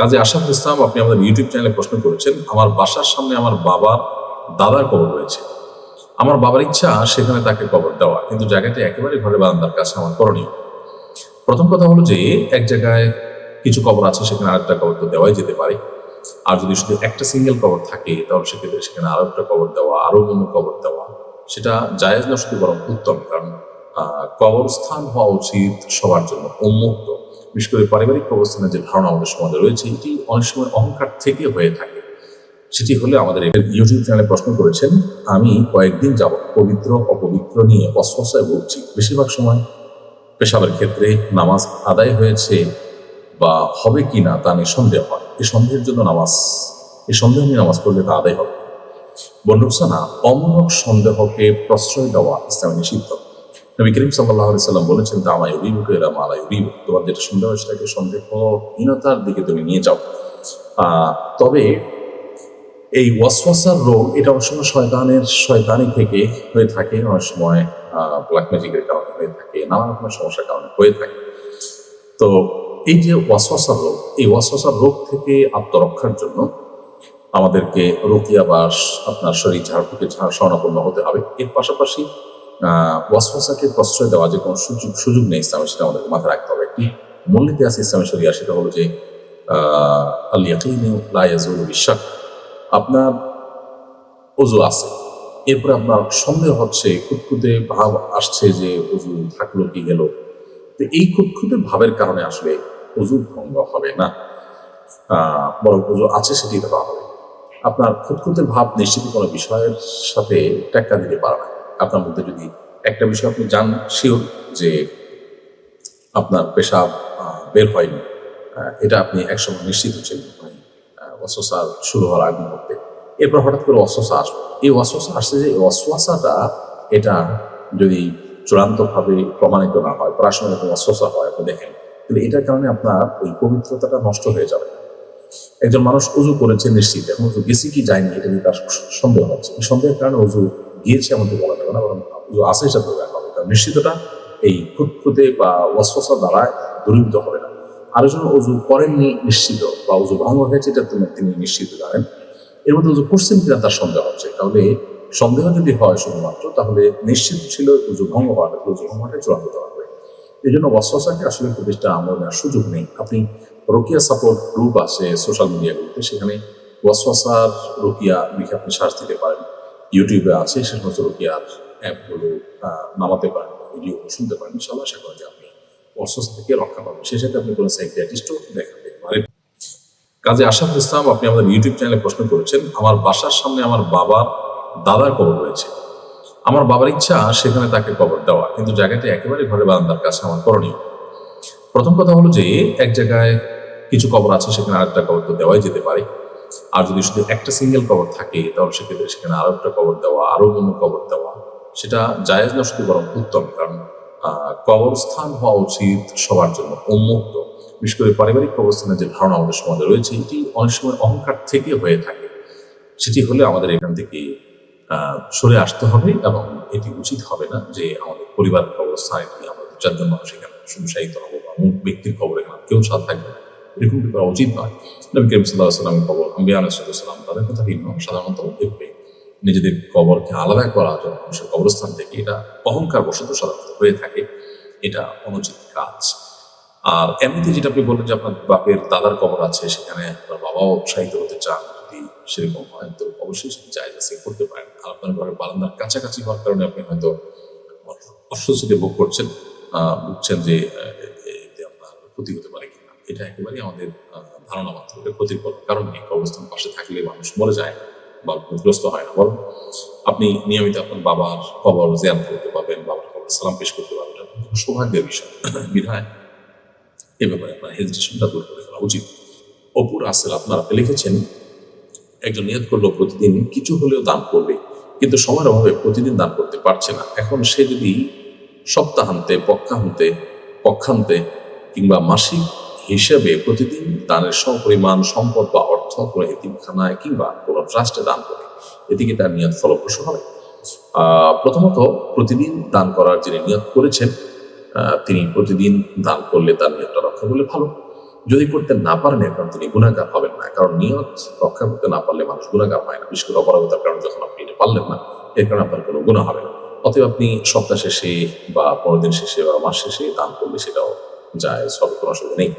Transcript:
কাজী আশাফ ইসলাম, আপনি আমাদের ইউটিউব চ্যানেলে প্রশ্ন করেছেন, আমার বাসার সামনে আমার বাবার দাদার কবর রয়েছে। আমার বাবার ইচ্ছা সেখানে তাকে কবর দেওয়া, কিন্তু জায়গাটি একেবারে ঘরে বারান্দার কাছে আমার করণীয়। প্রথম কথা হলো যে, এক জায়গায় কিছু কবর আছে, সেখানে আরেকটা কবর তো দেওয়াই যেতে পারে। আর যদি শুধু একটা সিঙ্গেল কবর থাকে, তাহলে সেক্ষেত্রে সেখানে আরও একটা কবর দেওয়া, আরও অন্য কবর দেওয়া, সেটা জায়েজ না শুধু বরং উত্তম, কারণ কবরস্থান হওয়া উচিত সবার জন্য, উন্মুক্ত। বিশেষ করে পারিবারিক কবরস্থানের যে ধারণা আমাদের সমাজে রয়েছে, এটি অনেক সময় অহংকার থেকে হয়ে থাকে। সেটি হলে আমাদের ইউটিউব চ্যানেলে প্রশ্ন করেছেন, আমি কয়েকদিন যাব পবিত্র, অপবিত্র নিয়ে অস্বস্থায় ভুগছি। বেশিরভাগ সময় পেশাবের ক্ষেত্রে নামাজ আদায় হয়েছে বা হবে কি না তা নিয়ে সন্দেহ হয়। এই সন্দেহের জন্য নামাজ এই সন্দেহ নিয়ে নামাজ পড়লে তা আদায় হবে। বন্ডুসানা অমূলক সন্দেহকে প্রশ্রয় দেওয়া ইসলামে নিষিদ্ধ। নবী করিম সাল্লাহ সাল্লাম বলেছেন আমায় অভিভূত এরা মালায় অভিভূত তোমার যেটা সন্দেহ সেটাকে সন্দেহহীনতার দিকে তুমি নিয়ে যাও। তবে এই ওয়াসওয়াসার রোগ এটা অনেক সময় শয়তানের, শয়তানি থেকে হয়ে থাকে, অনেক সময় ব্ল্যাক ম্যাজিকের কারণে হয়ে থাকে, নানা রকমের সমস্যার কারণে হয়ে থাকে। তো এই যে ওয়াসওয়াসার রোগ, এই ওয়াসওয়াসার রোগ থেকে আত্মরক্ষার জন্য আমাদেরকে রোকিয়া বাস, আপনার শরীর ঝাড় ফুকে ঝাড় স্বর্ণাপন্ন হতে হবে। এর পাশাপাশি আহ, ওয়াসওয়াসাকে প্রশ্রয় দেওয়া যে কোনো সুযোগ সুযোগ নেই ইসলামে সেটা আমাদেরকে মাথায় রাখতে হবে। একটি মূলনীতি আছে ইসলামের শরিয়া সেটা হলো যে বিশাক আপনার অজু আছে। এরপরে আপনার সন্দেহ হচ্ছে খুঁতখুঁতে ভাব আসছে যে অজু থাকল কি গেল। তো এই খুঁতখুঁতে ভাবের কারণে আসলে অজু ভঙ্গ হবে না। বরং অজু আছে সেটি ধরা হবে। আপনার খুঁতখুঁতে ভাব নিশ্চিত কোনো বিষয়ের সাথে টেক্কা দিতে পারে না। আপনার মধ্যে যদি একটা বিষয় আপনি জান শিওর যে আপনার পেশা বের হয়নি এটা আপনি একসময় নিশ্চিত মানে অস্বসা শুরু হওয়ার আগ মুহূর্তে। এরপর হঠাৎ করে অস্বসা আসবে এই অস্বসা আসছে যে এই অশ্বাসাটা এটা যদি চূড়ান্তভাবে প্রমাণিত না হয় পড়াশোনার এরকম অস্বসা হয়, আপনি দেখেন, তাহলে এটার কারণে আপনার ওই পবিত্রতাটা নষ্ট হয়ে যাবে। একজন মানুষ উজু করেছে নিশ্চিত, এখন উজু গেছে কি যায়নি, এটা নিয়ে তার সন্দেহ হচ্ছে। সন্দেহের কারণে উজু গিয়েছে আমাদের বলা যাবে না, বরং উজু আছে সেটা ধরে হবে। কারণ নিশ্চিতটা এই খুঁতখুঁতে বা ওয়াসওয়াসা দ্বারা দূরীভূত হবে না। আরেকজন উজু করেননি নিশ্চিত, বা উজু ভঙ্গ হয়েছে, এটা তিনি- তিনি নিশ্চিত জানেন। এর মধ্যে উজু করছেন কিনা তার সন্দেহ হচ্ছে তাহলে সন্দেহ যদি হয় শুধুমাত্র, তাহলে নিশ্চিত ছিল উজু ভঙ্গ হওয়াটা উজু ভঙ্গ চূড়ান্ত হবে। এই জন্য ওয়াসওয়াসাকে আসলে বেশি আমল নেওয়ার সুযোগ নেই। আপনি রোকিয়া সাপোর্ট গ্রুপ আছে সোশ্যাল মিডিয়াগুলোতে সেখানে ওয়াসওয়াসার রোকিয়া লিখে আপনি সার্চ দিতে পারেন। ইউটিউবে আছে, সে সমস্ত রোকিয়ার অ্যাপগুলো নামাতে পারেন ভিডিও শুনতে পারেন ইনশাল্লাহ আশা করা যায় আপনি অস্বস্থ থেকে রক্ষা পাবেন। সেই সাথে আপনি কোনো সাইকিয়াট্রিস্টও দেখাতে পারেন। কাজে আশাফ ইসলাম, আপনি আমাদের ইউটিউব চ্যানেলে প্রশ্ন করেছেন, আমার বাসার সামনে আমার বাবার দাদার কবর রয়েছে। আমার বাবার ইচ্ছা, সেখানে তাকে কবর দেওয়া, কিন্তু জায়গাটি একেবারে ঘরে বারান্দার কাছে, আমার করণীয়। প্রথম কথা হলো যে, এক জায়গায় কিছু কবর আছে, সেখানে আরেকটা কবর তো দেওয়াই যেতে পারে। আর যদি শুধু একটা সিঙ্গেল কবর থাকে, তাহলে সেক্ষেত্রে সেখানে আরও একটা কবর দেওয়া, আরও অন্য কবর দেওয়া। সেটা জায়েজ না শুধু বরং উত্তম, কারণ কবরস্থান হওয়া উচিত সবার জন্য উন্মুক্ত। বিশেষ করে পারিবারিক কবরস্থানের যে ধারণা আমাদের সমাজে রয়েছে, এটি অনেক সময় অহংকার থেকে হয়ে থাকে। সেটি হলে আমাদের এখান থেকে সরে আসতে হবে এবং এটি উচিত হবে না যে আমাদের পরিবার কবরস্থান এটি আমাদের চারজন মানুষ এখানে সুসাহিত হব বা ব্যক্তির খবর এখানে কেউ সাথ থাকবে না। এরকম করা উচিত নয়। নবী করিম সাল্লাহ সাল্লামের কবর, আম্বিয়া আলাইসাল্লাম তাদের কথা ভিন্ন, সাধারণত এভাবে। নিজেদের কবরকে আলাদা করা যখন মানুষের কবরস্থান থেকে এটা অহংকার বশত সাধারণত হয়ে থাকে, এটা অনুচিত কাজ। আর এমনিতে যেটা আপনি বললেন যে আপনার বাপের দাদার কবর আছে, সেখানে আপনার বাবাও উৎসাহিত হতে চান, যদি সেরকম হয়, তো অবশ্যই সেটি জায়গা আছে করতে পারেন। আর আপনার ঘরের বারান্দার কাছাকাছি হওয়ার কারণে আপনি হয়তো অস্বস্তিতে ভোগ করছেন বুঝছেন যে আপনার ক্ষতি হতে এটা একেবারেই আমাদের ধারণা মাত্র। এটা ক্ষতির কারণ নেই। অবস্থান পাশে থাকলে মানুষ মরে যায় বা ক্ষতিগ্রস্ত হয় না। বরং আপনি নিয়মিত আপনার বাবার কবর জিয়ান করতে পারবেন, বাবার কবর সালাম পেশ করতে পারবেন। সৌভাগ্যের বিষয়। বিধায় এ ব্যাপারে আপনার হেজিটেশনটা দূর করে ফেলা উচিত। অপুর আসেল আপনারা আপনি লিখেছেন, একজন নিয়ত করল প্রতিদিন, কিছু হলেও দান করবে। কিন্তু সময়ের অভাবে প্রতিদিন দান করতে পারছে না। এখন সে যদি সপ্তাহান্তে, পক্ষান্তে পক্ষান্তে কিংবা মাসিক হিসেবে প্রতিদিন দানের সমপরিমাণ সম্পদ বা অর্থ কোনো এতিমখানায় কিংবা কোনো ট্রাস্টে দান করে। এদিকে তার নিয়ত ফলপ্রসূ হবে প্রথমত প্রতিদিন দান করার যিনি নিয়ত করেছেন তিনি প্রতিদিন দান করলে তার নিয়তটা রক্ষা করলে ভালো। যদি করতে না পারেন কারণে তিনি গুণাগার হবেন না। কারণ নিয়ত রক্ষা করতে না পারলে মানুষ গুণাগার হয় না। বিশেষ করে অপরাধতার কারণে যখন আপনি এটা পারলেন না, এর কারণে আপনার কোনো গুণা হবে না। অতএব আপনি সপ্তাহ শেষে বা পনেরো দিন শেষে বা মাস শেষে দান করলে সেটাও যায় সব কোনো অসুবিধা নেই।